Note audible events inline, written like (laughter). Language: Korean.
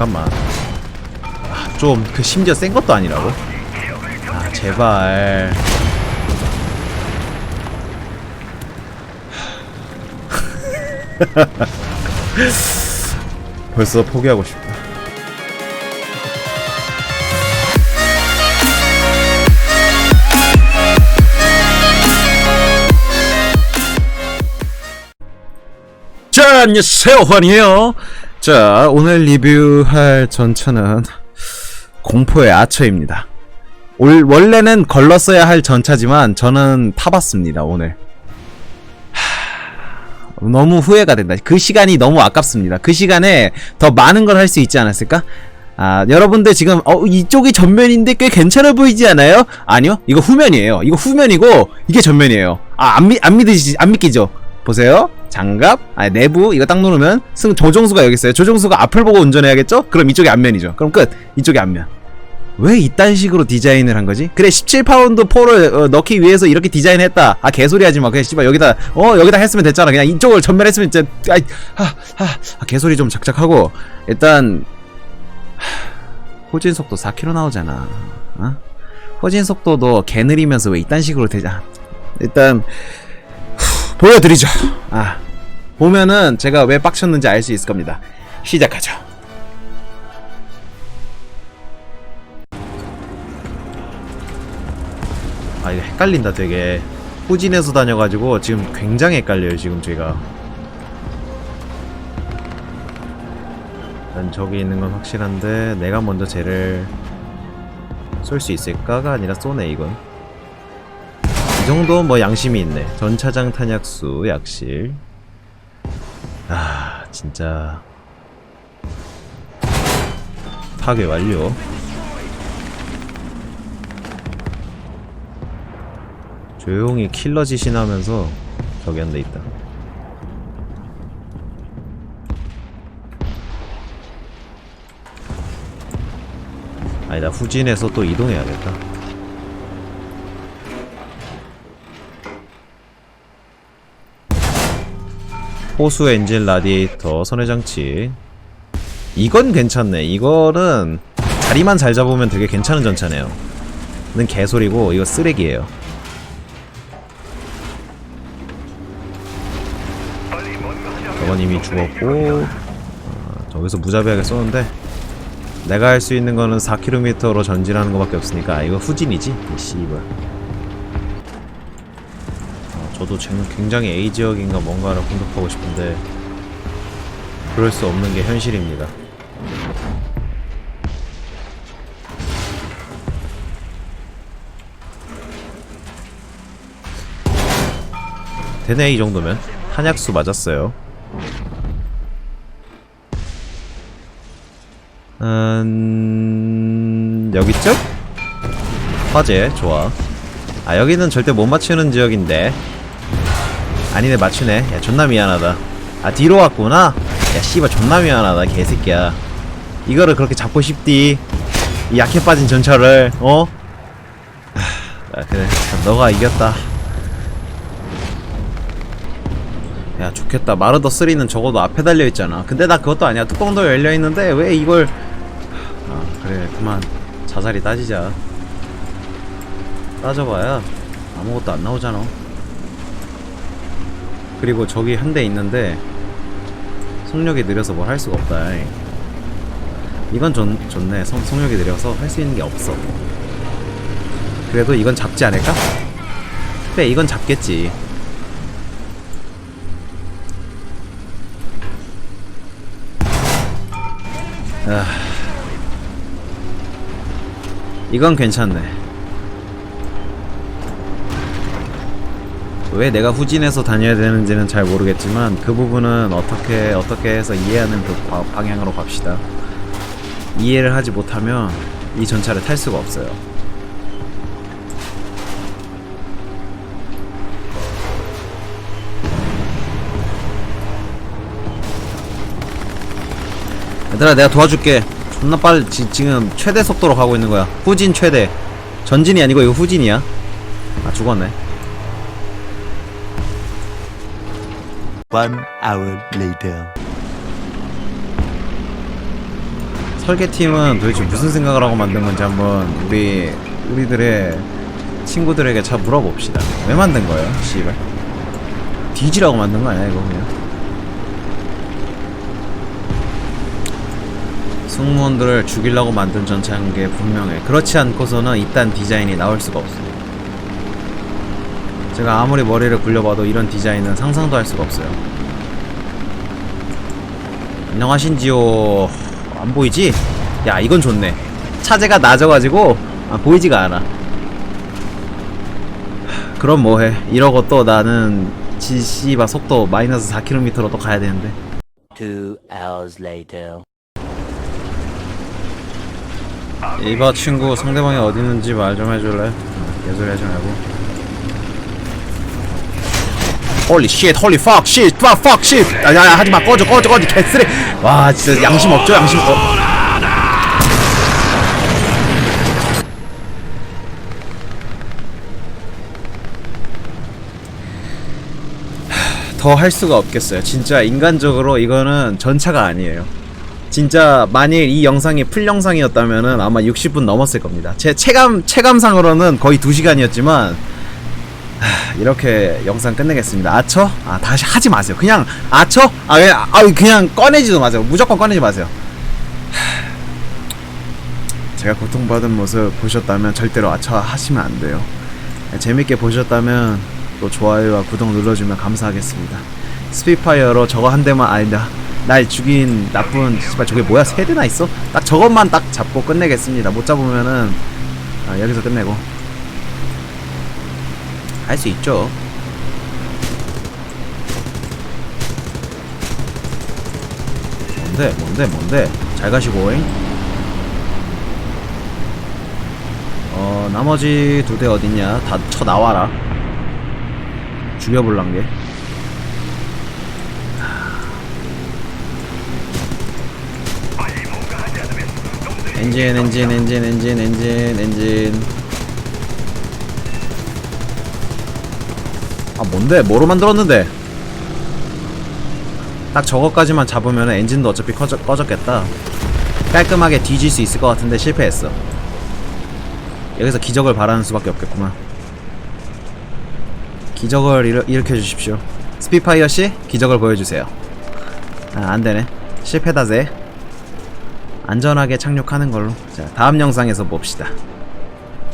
잠깐만 아, 좀그 심지어 센 것도 아니라고? 아 제발 (laughs) 벌써 포기하고 싶다 자, 안녕하세요. 환이에요. 자, 오늘 리뷰할 전차는 공포의 아처입니다. 올, 원래는 걸렀어야 할 전차지만 저는 타봤습니다, 오늘. 하, 너무 후회가 된다. 그 시간이 너무 아깝습니다. 그 시간에 더 많은 걸 할 수 있지 않았을까? 아, 여러분들 지금, 어, 이쪽이 전면인데 꽤 괜찮아 보이지 않아요? 아니요. 이거 후면이에요. 이거 후면이고, 이게 전면이에요. 아, 안, 믿, 안 믿으시, 안 믿기죠? 보세요. 장갑, 아, 내부, 이거 딱 누르면, 승, 조종수가 여기 있어요. 조종수가 앞을 보고 운전해야겠죠? 그럼 이쪽이 앞면이죠. 그럼 끝. 이쪽이 앞면. 왜 이딴 식으로 디자인을 한 거지? 그래 17파운드 포를 어, 넣기 위해서 이렇게 디자인했다. 아 개소리 하지 마. 그냥 씨발 여기다 어 여기다 했으면 됐잖아. 그냥 이쪽을 전멸했으면 진짜 아이 하하 아, 개소리 좀 작작하고 일단 하, 호진 속도 4km 나오잖아. 어? 호진 속도도 개 느리면서 왜 이딴 식으로 되자. 일단 후, 보여드리죠. 아 보면은 제가 왜 빡쳤는지 알 수 있을 겁니다. 시작하죠. 아 이거 헷갈린다 되게 후진해서 다녀가지고 지금 굉장히 헷갈려요 지금 제가 난 저기 있는 건 확실한데 내가 먼저 쟤를 쏠 수 있을까가 아니라 쏘네 이건 이 정도 뭐 양심이 있네 전차장 탄약수 약실 아 진짜 파괴 완료 조용히 킬러 짓이나면서 저기 한 대 있다. 아니다 후진해서 또 이동해야겠다. 호수 엔진 라디에이터 선회장치 이건 괜찮네. 이거는 자리만 잘 잡으면 되게 괜찮은 전차네요. 는 개소리고 이거 쓰레기예요. 저건 이미 죽었고 어, 저기서 무자비하게 쏘는데 내가 할 수 있는 거는 4km로 전진하는 것밖에 없으니까 아, 이거 후진이지? 이 씨발 어, 저도 굉장히 A 지역인가 뭔가를 공격하고 싶은데 그럴 수 없는 게 현실입니다. 되네 이 정도면 한약수 맞았어요. 음... 여기쯤? 화재 좋아. 아 여기는 절대 못 맞추는 지역인데 아니네 맞추네. 야 존나 미안하다. 아 뒤로 왔구나? 야 씨발 존나 미안하다 개새끼야. 이거를 그렇게 잡고 싶디? 이 약해 빠진 전차를 어? 아 그래. 너가 이겼다. 야 좋겠다. 마르더 3는 적어도 앞에 달려있잖아. 근데 나 그것도 아니야. 뚜껑도 열려있는데 왜 이걸 아 그래. 그만. 자살이 따지자. 따져봐야 아무것도 안 나오잖아 그리고 저기 한 대 있는데 속력이 느려서 뭘 할 수가 없다. 이건 좋, 좋네. 성, 속력이 느려서 할 수 있는 게 없어. 그래도 이건 잡지 않을까? 그래 이건 잡겠지. 아... 이건 괜찮네. 왜 내가 후진해서 다녀야 되는지는 잘 모르겠지만 그 부분은 어떻게 어떻게 해서 이해하는 그 바- 방향으로 갑시다. 이해를 하지 못하면 이 전차를 탈 수가 없어요. 얘들아 내가 도와줄게. 존나 빨리 지, 지금 최대 속도로 가고 있는 거야. 후진 최대. 전진이 아니고 이거 후진이야. 아 죽었네 One hour later. 설계팀은 도대체 무슨 생각을 하고 만든 건지 한번 우리 우리들의 친구들에게 잘 물어봅시다. 왜 만든 거예요, 씨발? 뒤지라고 만든 거 아니야 이거 그냥? 승무원들을 죽이려고 만든 전차인 게 분명해. 그렇지 않고서는 이딴 디자인이 나올 수가 없습니다. 제가 아무리 머리를 굴려봐도 이런 디자인은 상상도 할 수가 없어요. 안녕하신지요. 안 보이지? 야, 이건 좋네. 차제가 낮아가지고 아, 보이지가 않아. 하, 그럼 뭐해? 이러고 또 나는 지씨바 속도 마이너스 4km로 또 가야 되는데. Two hours later. 이봐 친구 상대방이 어디 있는지 말 좀 해줄래? 어, 개소리 하지 말고 홀리 쉣 홀리 팍 쉣, 팍, 팍, 쉣 야야 하지마. 꺼져 꺼져 꺼져. 개쓰레. 와 진짜 양심 없죠? 양심 어. 더할 수가 없겠어요. 진짜 인간적으로 이거는 전차가 아니에요. 진짜 만일 이 영상이 풀 영상이었다면은 아마 60분 넘었을 겁니다. 제 체감 체감상으로는 거의 2시간이었지만 (sighs) 이렇게 영상 끝내겠습니다. 아처? 아 다시 하지 마세요. 그냥 아처? 아 그냥 아 그냥 꺼내지도 마세요. 무조건 꺼내지 마세요. 하, (sighs) 제가 고통받은 모습 보셨다면 절대로 아처 하시면 안 돼요. 재밌게 보셨다면 또 좋아요와 구독 눌러주면 감사하겠습니다. 스피파이어로 저거 한 대만 아니다. 날 죽인 나쁜 씨발 저게 뭐야 세 대나 있어? 딱 저것만 딱 잡고 끝내겠습니다. 못 잡으면은 아, 여기서 끝내고 할수 있죠. 뭔데 뭔데 뭔데 잘 가시고잉. 어 나머지 두 대 어딨냐? 다 쳐 나와라. 죽여볼란 게. 엔진 엔진 엔진 엔진 엔진 엔진 아 뭔데? 뭐로 만들었는데? 딱 저거까지만 잡으면 엔진도 어차피 꺼져, 꺼졌겠다. 깔끔하게 뒤질 수 있을 것 같은데 실패했어. 여기서 기적을 바라는 수밖에 없겠구만. 기적을 일으, 일으켜 주십시오. 스피파이어씨 기적을 보여주세요. 아 안되네. 실패다ぜ안전하게 착륙하는 걸로. 자 다음 영상에서 봅시다